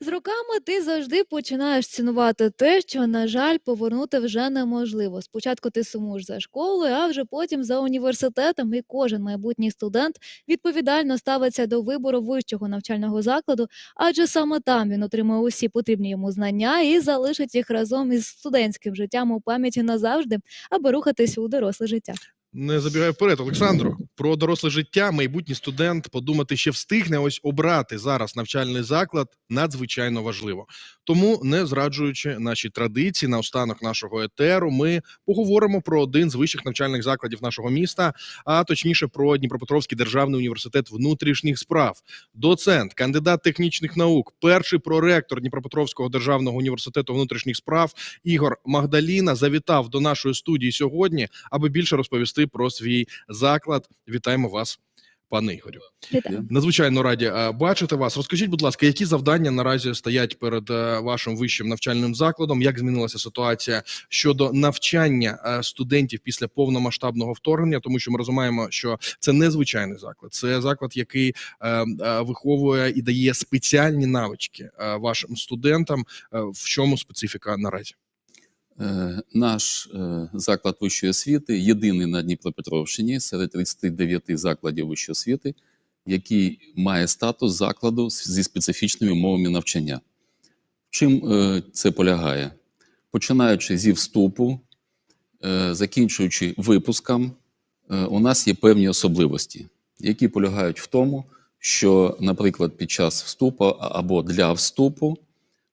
З роками ти завжди починаєш цінувати те, що, на жаль, повернути вже неможливо. Спочатку ти сумуєш за школою, а вже потім за університетом, і кожен майбутній студент відповідально ставиться до вибору вищого навчального закладу, адже саме там він отримує усі потрібні йому знання і залишить їх разом із студентським життям у пам'яті назавжди, аби рухатись у доросле життя. Не забігаю вперед, Олександро. Про доросле життя майбутній студент подумати ще встигне. Ось обрати зараз навчальний заклад надзвичайно важливо. Тому, не зраджуючи наші традиції, на останок нашого етеру, ми поговоримо про один з вищих навчальних закладів нашого міста, а точніше про Дніпропетровський державний університет внутрішніх справ. Доцент, кандидат технічних наук, перший проректор Дніпропетровського державного університету внутрішніх справ Ігор Магдаліна завітав до нашої студії сьогодні, аби більше розповісти про свій заклад. Вітаємо вас, пане Ігорю. Вітаю. Надзвичайно раді е, бачити вас. Розкажіть, будь ласка, які завдання наразі стоять перед е, вашим вищим навчальним закладом? Як змінилася ситуація щодо навчання е, студентів після повномасштабного вторгнення? Тому що ми розуміємо, що це незвичайний заклад, це заклад, який виховує і дає спеціальні навички вашим студентам. В чому специфіка наразі? Е, Наш е, заклад вищої освіти єдиний на Дніпропетровщині серед 39 закладів вищої освіти, який має статус закладу зі специфічними умовами навчання. Чим е, це полягає? Починаючи зі вступу, закінчуючи випуском, у нас є певні особливості, які полягають в тому, що, наприклад, під час вступу або для вступу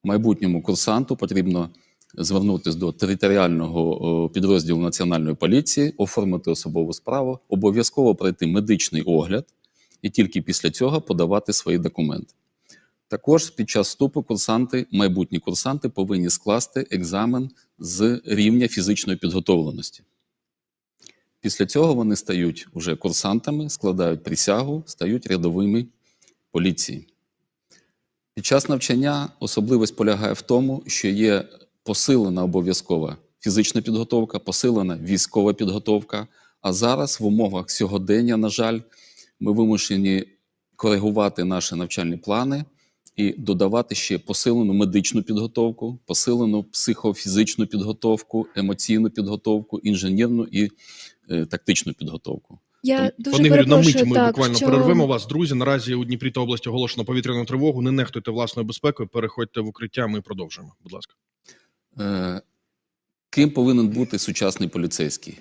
майбутньому курсанту потрібно звернутися до територіального підрозділу Національної поліції, оформити особову справу, обов'язково пройти медичний огляд і тільки після цього подавати свої документи. Також під час вступу курсанти, майбутні курсанти повинні скласти екзамен з рівня фізичної підготовленості. Після цього вони стають вже курсантами, складають присягу, стають рядовими поліції. Під час навчання особливість полягає в тому, що є посилена обов'язкова фізична підготовка, посилена військова підготовка. А зараз в умовах сьогодення, на жаль, ми вимушені коригувати наші навчальні плани і додавати ще посилену медичну підготовку, посилену психофізичну підготовку, емоційну підготовку, інженерну і е, тактичну підготовку. Я Там, дуже Ігорю, на мить ми так, буквально що... перервемо вас. Друзі, наразі у Дніпрі та області оголошено повітряну тривогу. Не нехтуйте власною безпекою, переходьте в укриття. Ми продовжуємо. Будь ласка. Е, Ким повинен бути сучасний поліцейський?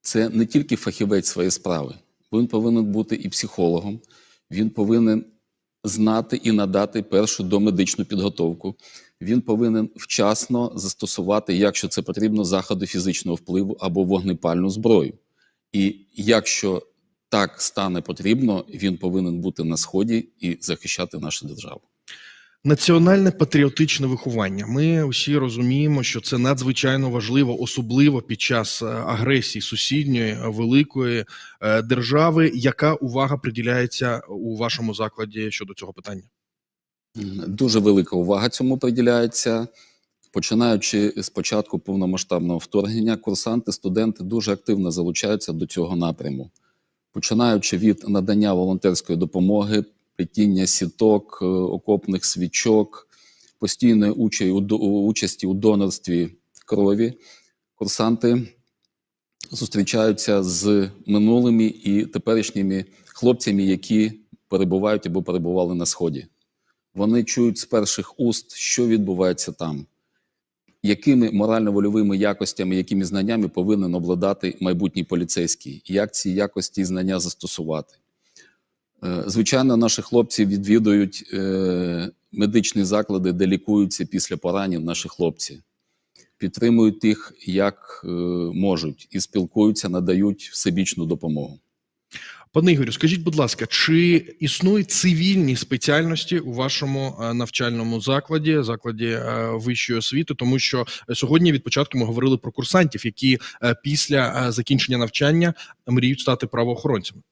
Це не тільки фахівець своєї справи, він повинен бути і психологом, він повинен знати і надати першу домедичну підготовку. Він повинен вчасно застосувати, якщо це потрібно, заходи фізичного впливу або вогнепальну зброю. І якщо так стане потрібно, він повинен бути на сході і захищати нашу державу. Національне патріотичне виховання. Ми усі розуміємо, що це надзвичайно важливо, особливо під час е, агресії сусідньої е, великої е, держави. Яка увага приділяється у вашому закладі щодо цього питання? Дуже велика увага цьому приділяється. Починаючи з початку повномасштабного вторгнення, курсанти, студенти дуже активно залучаються до цього напряму. Починаючи від надання волонтерської допомоги, плетіння сіток, е, окопних свічок, постійної участі у донорстві крові, курсанти зустрічаються з минулими і теперішніми хлопцями, які перебувають або перебували на сході. Вони чують з перших уст, що відбувається там, якими морально-вольовими якостями, якими знаннями повинен обладати майбутній поліцейський, як ці якості і знання застосувати. Е, Звичайно, наші хлопці відвідують е, медичні заклади, де лікуються після поранень наші хлопці, підтримують їх як е, можуть і спілкуються, надають всебічну допомогу. Пане Ігорю, скажіть, будь ласка, чи існують цивільні спеціальності у вашому навчальному закладі, закладі вищої освіти? Тому що сьогодні від початку ми говорили про курсантів, які після закінчення навчання мріють стати правоохоронцями.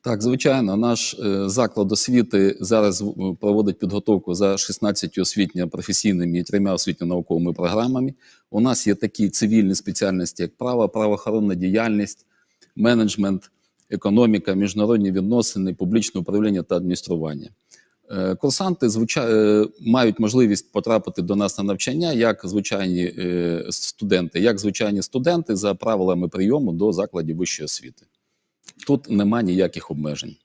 Так, звичайно, наш е, заклад освіти зараз е, проводить підготовку за 16 освітньо-професійними і трьома освітньо-науковими програмами. У нас є такі цивільні спеціальності, як право, правоохоронна діяльність, менеджмент, економіка, міжнародні відносини, публічне управління та адміністрування. Е, Курсанти звичай... мають можливість потрапити до нас на навчання як звичайні студенти, як звичайні студенти за правилами прийому до закладів вищої освіти. Тут нема ніяких обмежень.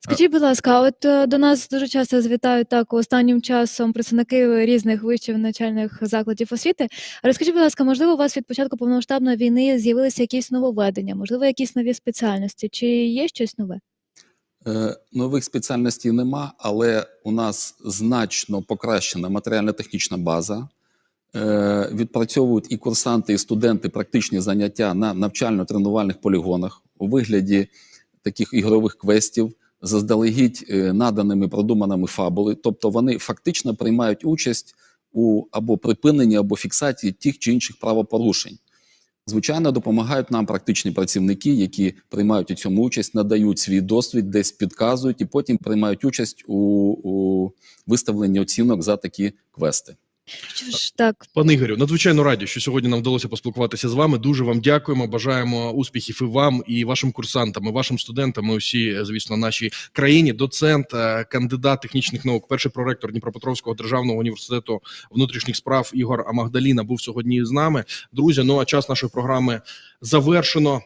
Скажіть, будь ласка, от е, до нас дуже часто звітають так останнім часом представники різних вищих навчальних закладів освіти. Розкажіть, будь ласка, можливо, у вас від початку повномасштабної війни з'явилися якісь нововведення, можливо, якісь нові спеціальності? Чи є щось нове? Е, Нових спеціальностей нема, але у нас значно покращена матеріально-технічна база. Е, Відпрацьовують і курсанти, і студенти практичні заняття на навчально-тренувальних полігонах у вигляді таких ігрових квестів, заздалегідь е, наданими продуманими фабули. Тобто вони фактично приймають участь у або припиненні, або фіксації тих чи інших правопорушень. Звичайно, допомагають нам практичні працівники, які приймають у цьому участь, надають свій досвід, десь підказують, і потім приймають участь у, у виставленні оцінок за такі квести. Що ж так, Пане Ігорю, надзвичайно раді, що сьогодні нам вдалося поспілкуватися з вами. Дуже вам дякуємо. Бажаємо успіхів і вам, і вашим курсантам, і вашим студентам. і усі, звісно, нашій країні. Доцент, е, кандидат технічних наук, перший проректор Дніпропетровського державного університету внутрішніх справ Ігор Амагдаліна був сьогодні з нами. Друзі, ну а час нашої програми завершено.